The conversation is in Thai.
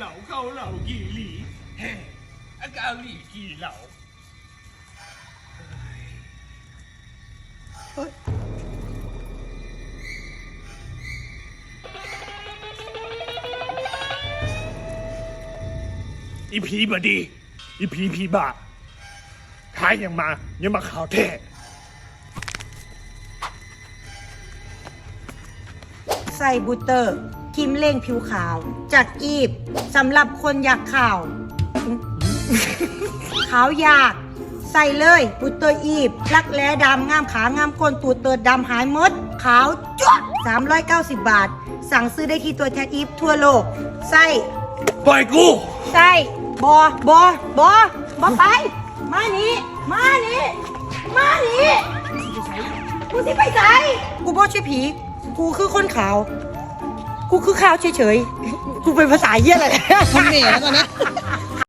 เหล่าเข้าเหล่ากี่หลีแฮ่อากาหลีกี่เหล่าอีผีบดี อีผีผีบ้าท้ายยังมายังมาข่าวแท้ใส่บูตเตอร์ค รีมเล่งผิวขาว จากอีบสำหรับคนอยากขาว ขาวอยาก ใส่เลยบูตเตอร์อีบ รักแร้ดำงามขางามก้นตูดเติดดำหายหมด ขาวจ้วะ390 บาท สั่งซื้อได้ที่ตัวแทนอีฟทั่วโลก ใส่ปล่อยกู ใส่บอบอบอบอไป มานี่มานี่มานี่กูสิไปไหนกูบอช่วยผี กูคือคนขาว กูคือข้าวเฉยๆ กูเป็นภาษาเยี่ยอะไรคนเหม่แล้วตอนนี้